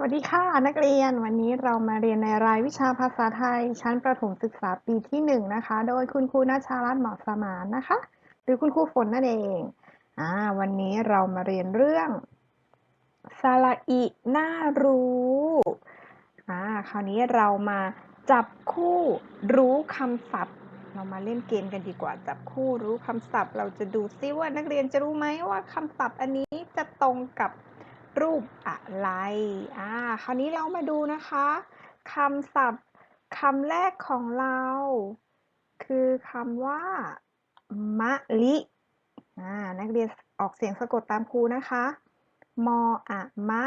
สวัสดีค่ะ นักเรียนวันนี้เรามาเรียนในรายวิชาภาษาไทย ชั้นประถมศึกษาปีที่หนึ่งนะคะ โดยคุณครูนัชารัตน์เหมาะสมานนะคะ หรือคุณครูฝนนั่นเองอ่าวันนี้เรามาเรียนเรื่องสระอิน่ารู้อ่าคราวนี้เรามาจับคู่รู้คำศัพท์ เรามาเล่นเกมกันดีกว่า จับคู่รู้คำศัพท์ เราจะดูซิว่านักเรียนจะรู้ไหมว่าคำศัพท์อันนี้จะตรงกับ รูปอะไร อ่า คราวนี้เรามาดูนะคะคำศัพท์คำแรกของเรา คือคำว่ามะลิอ่านักเรียนออกเสียงสะกดตามครูนะคะ มออะมะ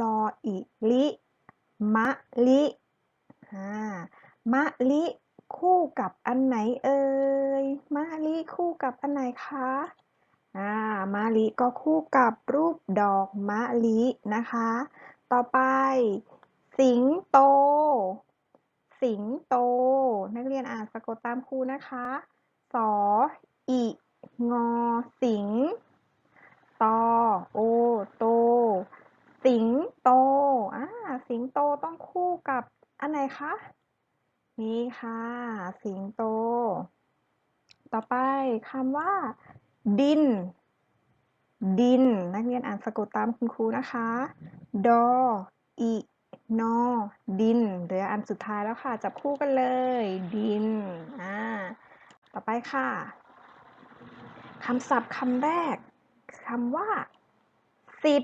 ลออิลิมะลิอ่ามะลิคู่กับอันไหนเอ่ยมะลิคู่กับอันไหนคะ อ่ามะลิก็คู่กับรูปดอกมะลินะคะ ต่อไป สิงโต สิงโต นักเรียนอ่านสะกดตามครูนะคะสออิงอสิงตอโอโต สิงโตอ่าสิงโตต้องคู่กับอันไหนคะนี่ค่ะ สิงโต ต่อไปคำว่า ดิน ดิน นักเรียนอ่านสะกดตามคุณครูนะคะ ดออินอ ดิน เหลืออันสุดท้ายแล้วค่ะ จับคู่กันเลย ดิน อ่า ต่อไปค่ะ คำศัพท์คำแรก คำว่า สิบ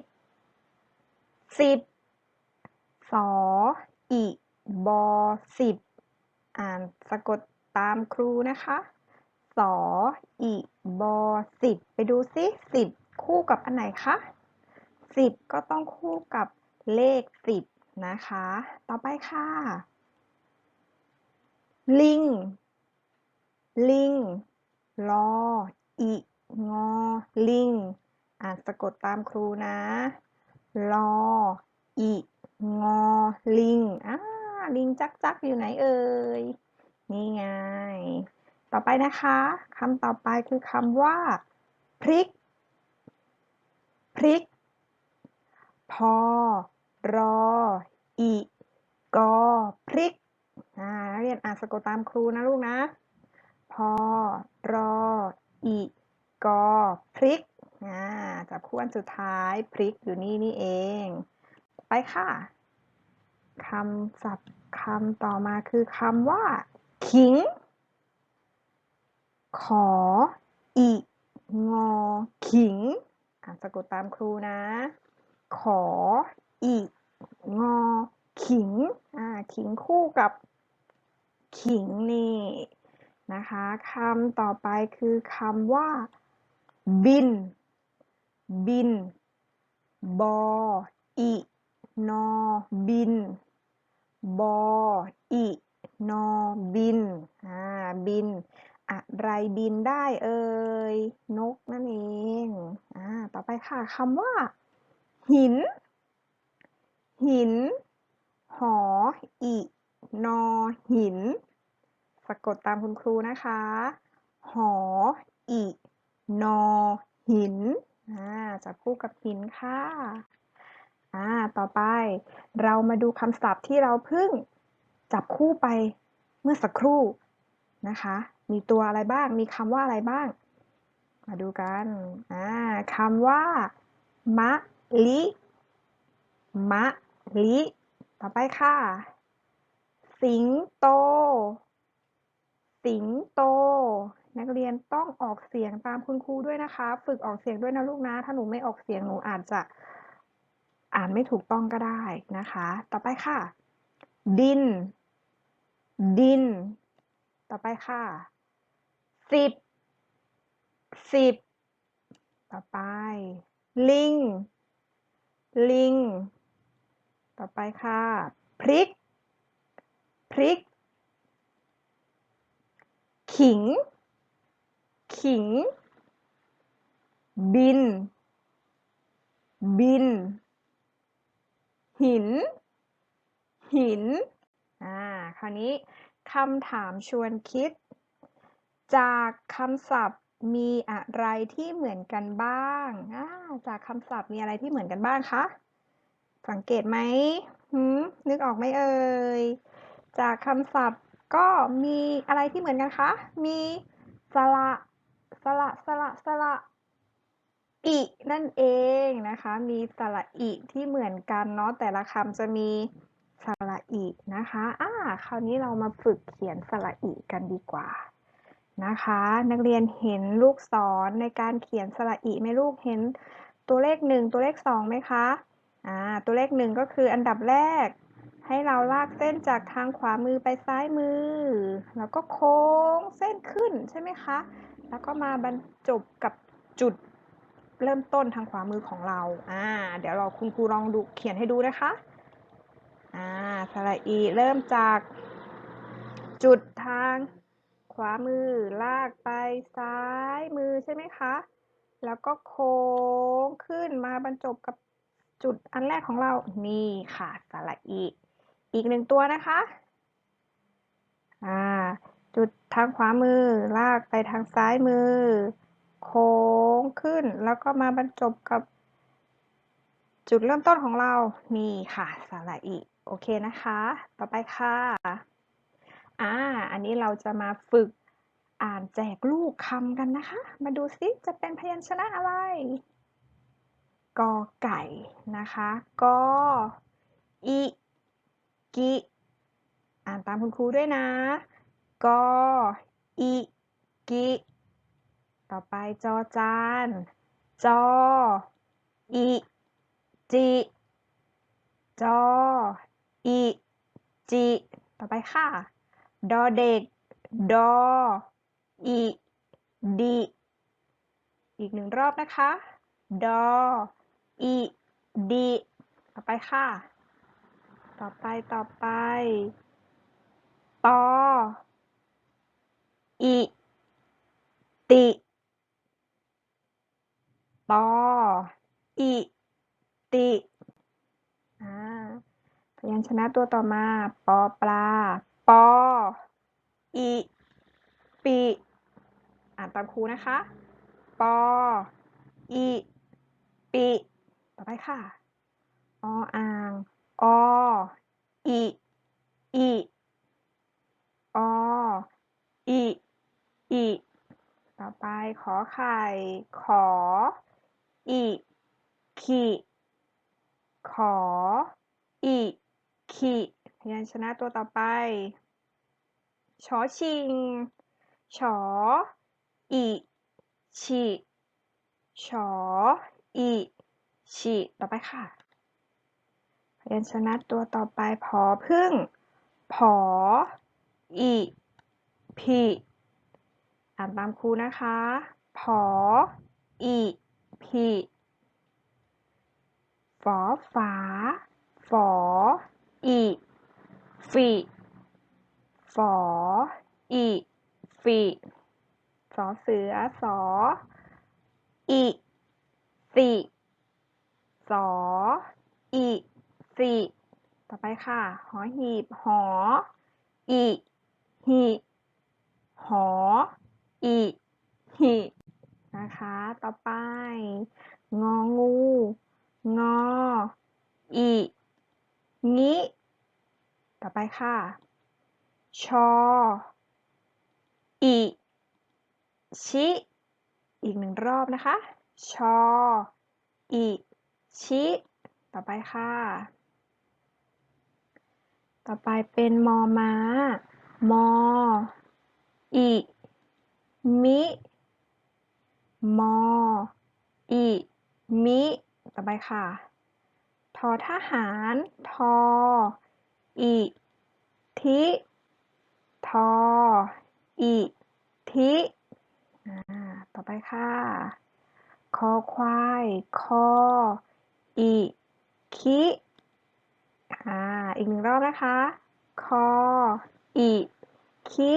สิบ สออิบอสิบ อ่านสะกดตามครูนะคะ สออิบอสิบไปดูซิสิบคู่กับอันไหนคะสิบก็ต้องคู่กับเลขสิบนะคะ ต่อไปค่ะ ลิง ลิงลออิงอ ลิง อ่านสะกดตามครูนะลออิงอ ลิง อ่า ลิงจักจักอยู่ไหนเอ่ย นี่ไง ต่อไปนะคะคำต่อไปคือคำว่า พริก พริก พอ รออิกอพริกอ่านักเรียนอ่านสะกดตามครูนะลูกนะ พอ รออิกอพริกจับคู่อันสุดท้ายพริกอยู่นี่นี่เอง ไปค่ะคำศัพท์คำต่อมาคือคำว่า ขิง ขออิงอขิงสะกดตามครูนะ ขออิงอขิงอ่าขิงคู่กับขิงนี่นะคะคำต่อไปคือคำว่า บิน บิน บออินอบิน บออินอบินอ่าบิน อะไรบินได้เอ่ยนกนั่นเองอ่าต่อไปค่ะคำว่า หิน หิน หออินอหิน สะกดตามคุณครูนะคะ หออินอหินอ่าจับคู่กับหินค่ะอ่าต่อไป เรามาดูคำศัพท์ที่เราเพิ่งจับคู่ไปเมื่อสักครู่นะคะ มีตัวอะไรบ้าง มีคำว่าอะไรบ้าง มาดูกันอ่าคำว่ามะลิมะลิต่อไปค่ะ สิงโต สิงโต นักเรียนต้องออกเสียงตามคุณครูด้วยนะคะ ฝึกออกเสียงด้วยนะลูกนะ ถ้าหนูไม่ออกเสียงหนูอาจจะอ่านไม่ถูกต้องก็ได้นะคะ ต่อไปค่ะ ดิน ดิน ต่อไปค่ะ สิบ สิบ ต่อไป ลิง ลิง ต่อไปค่ะ พริก พริก ขิง ขิง บิน บิน หิน หิน อ่า คราวนี้คำถามชวนคิด จากคำศัพท์มีอะไรที่เหมือนกันบ้างอ่าจากคำศัพท์มีอะไรที่เหมือนกันบ้างคะ สังเกตไหมหืมนึกออกไหมเอ่ย จากคำศัพท์ก็มีอะไรที่เหมือนกันคะ มีสระสระสระสระอินั่นเองนะคะ มีสระอิที่เหมือนกันเนาะแต่ละคำจะมีสระอินะคะ อ่า คราวนี้เรามาฝึกเขียนสระอิกันดีกว่า นะคะ นักเรียนเห็นลูกศรในการเขียนสระอิไหมลูกเห็นตัวเลขหนึ่งตัวเลขสองไหมคะอ่าตัวเลขหนึ่งก็คืออันดับแรก ให้เราลากเส้นจากทางขวามือไปซ้ายมือ แล้วก็โค้งเส้นขึ้นใช่ไหมคะ แล้วก็มาบรรจบกับจุดเริ่มต้นทางขวามือของเรา อ่า เดี๋ยวเราคุณครูลองดูเขียนให้ดูนะคะ อ่า สระอีเริ่มจากจุดทาง วามือ ลากไปซ้ายมือใช่ไหมคะ แล้วก็โค้งขึ้นมาบรรจบกับจุดอันแรกของเรา นี่ค่ะสระอี อีกหนึ่งตัวนะคะ อ่า จุดทางขวามือ ลากไปทางซ้ายมือ โค้งขึ้น แล้วก็มาบรรจบกับ จุดเริ่มต้นของเรา นี่ค่ะสระอี โอเคนะคะ ต่อไปค่ะ อ่า อันนี้เราจะมาฝึกอ่านแจกลูกคำกันนะคะ มาดูซิจะเป็นพยัญชนะอะไร กอไก่นะคะ กอ อิ กิ อ่านตามคุณครูด้วยนะ กอ อิ กิ ต่อไปจอจาน จอ อิ จิ จอ อิ จิ ต่อไปค่ะ ดอเด็ก ดออิดิอีกหนึ่งรอบนะคะ ดออิดิต่อไปค่ะ ต่อไปต่อไปตออิติตออิติอ่าพยัญชนะตัวต่อมา ปอปลา ปอ อิ ปิ อ่านตามครูนะคะ ปอ อิ ปิ ต่อไปค่ะ ออ่าง อ อิ อิ อ อิ อิ ต่อไปขอไข่ ขอ อิขิขอ อิขิ พยัญชนะตัวต่อไป ชอชิง ชออิชิชออิชิต่อไปค่ะ พยัญชนะตัวต่อไปผอพึ่งผออิพิอ่านตามครูนะคะผออิพิฝอฝาฝออิ ฟิฝออิฟิสอเสือสออิสิสออิสิต่อไปค่ะ หอหีบ หออิหิหออิหินะคะ ต่อไป งองู งออิงิ ต่อไปค่ะ ชอ อิชิ อีกหนึ่งรอบนะคะ ชอ อิชิ ต่อไปค่ะ ต่อไปเป็นมอมา มอ อิ มิ มอ อิ มิ ต่อไปค่ะ ทอทหาร ทอ อิทิทออิทิต่อไปค่ะคอควายคออิคิอ่าอีกหนึ่งรอบนะคะคออิคิ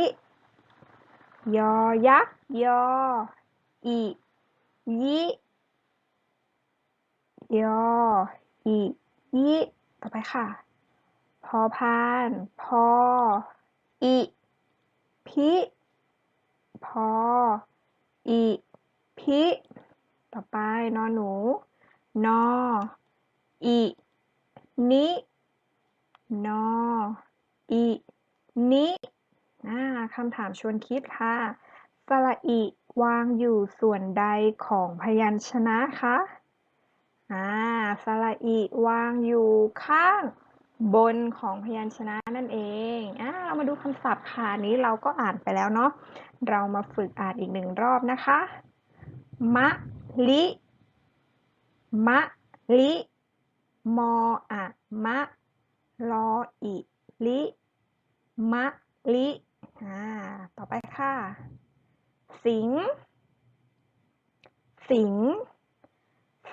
ยอยักษ์ยออิยิยออิยิต่อไปค่ะ อพาน พอ อิ พิ พอ อิ พิ ต่อไป นอหนู นอ อิ นิ นอ อิ นิอ่าคำถามชวนคิดค่ะ สระอิวางอยู่ส่วนใดของพยัญชนะคะ อ่า สระอิวางอยู่ข้าง บนของพยัญชนะนั่นเองอ่าเรามาดูคำศัพท์ค่ะนี้เราก็อ่านไปแล้วเนาะ เรามาฝึกอ่านอีกหนึ่งรอบนะคะ มะลิ มะลิ มออะมะรออิลิ มะลิอ่าต่อไปค่ะ สิง สิง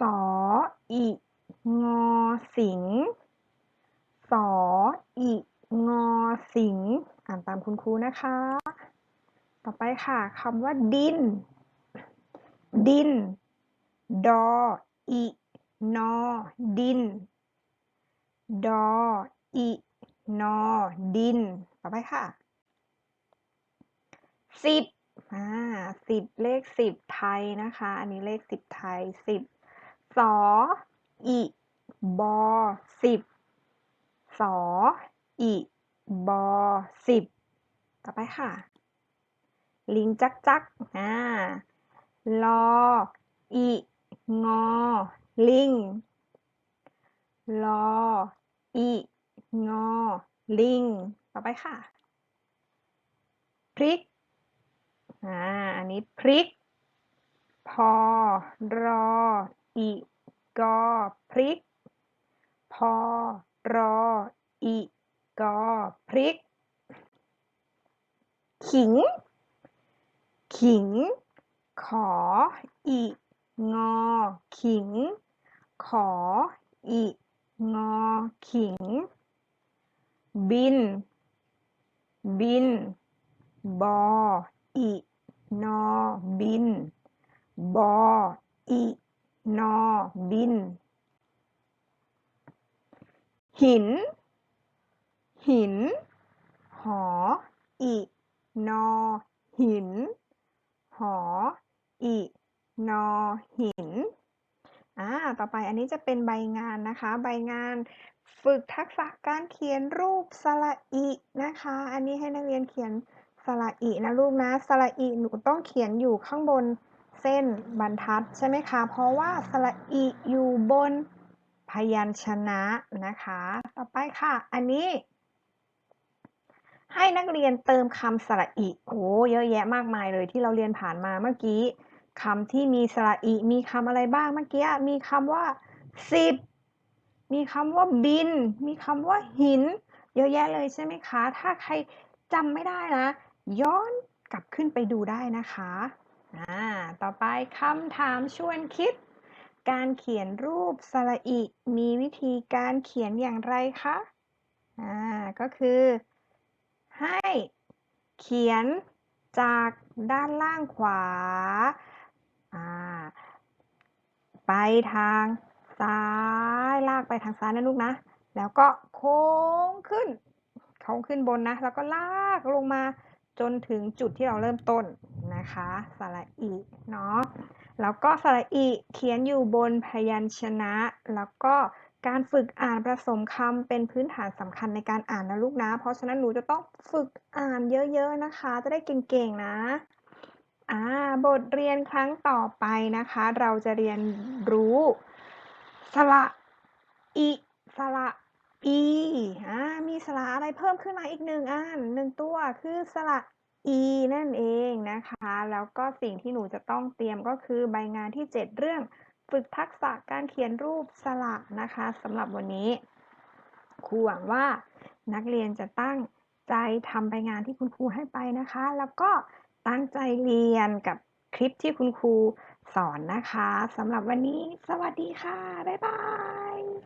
สออิงอสิง สออิงอสิง อ่านตามคุณครูนะคะ ต่อไปค่ะคำว่าดิน ดิน ดออินอดิน ดออินอดิน ต่อไปค่ะสิบอ่าสิบเลขสิบไทยนะคะ อันนี้เลขสิบไทยสิบสออิบอสิบ สออิบอสิบต่อไปค่ะ ลิงจักจักอ่าลออิงอ ลิงลออิงอ ลิง ต่อไปค่ะ พริก อ่า อันนี้พริก พอ รออิกอ พริก พอ รอ กอ พริก ขิง ขิง ขออิงอ ขิง ขออิงอ ขิง บิน บิน บออินอ บิน บออินอ บิน หิน หิน หออิ นอ หิน หออินอ หิน อ่า ต่อไปอันนี้จะเป็นใบงานนะคะ ใบงานฝึกทักษะการเขียนรูปสระอินะคะ อันนี้ให้นักเรียนเขียนสระอินะลูกนะ สระอิหนูต้องเขียนอยู่ข้างบนเส้นบรรทัดใช่ไหมคะ เพราะว่าสระอิอยู่บนพยัญชนะนะคะ ต่อไปค่ะ อันนี้ ให้นักเรียนเติมคำสระอิโอ้เยอะแยะมากมายเลยที่เราเรียนผ่านมาเมื่อกี้คำที่มีสระอิมีคำอะไรบ้างเมื่อกี้มีคำว่าสิบมีคำว่าบิน มีคำว่าหิน เยอะแยะเลยใช่ไหมคะ ถ้าใครจำไม่ได้นะ ย้อนกลับขึ้นไปดูได้นะคะอ่าต่อไปคำถามชวนคิด การเขียนรูปสระอิมีวิธีการเขียนอย่างไรคะอ่าก็คือ ให้เขียนจากด้านล่างขวาาไปทางซ้ายลากไปทางซ้ายนะลูกนะ แล้วก็โค้งขึ้นโค้งขึ้นบนนะ แล้วก็ลากลงมาจนถึงจุดที่เราเริ่มต้นนะคะสระอีเนาะแล้วก็สระอีเขียนอยู่บนพยัญชนะ แล้วก็ การฝึกอ่านผสมคำเป็นพื้นฐานสำคัญในการอ่านนะลูกนะ เพราะฉะนั้นหนูจะต้องฝึกอ่านเยอะๆนะคะ จะได้เก่งๆนะอ่าบทเรียนครั้งต่อไปนะคะ เราจะเรียนรู้สระอิสระอีอ่ามีสระอะไรเพิ่มขึ้นมาอีกหนึ่งอันหนึ่งตัวคือสระอีนั่นเองนะคะ แล้วก็สิ่งที่หนูจะต้องเตรียมก็คือใบงานที่ 7 เรื่อง ฝึกทักษะการเขียนรูปสระนะคะสำหรับวันนี้ครูหวังว่านักเรียนจะตั้งใจทำใบงานที่คุณครูให้ไปนะคะ แล้วก็ตั้งใจเรียนกับคลิปที่คุณครูสอนนะคะสำหรับวันนี้ สวัสดีค่ะ บ๊ายบาย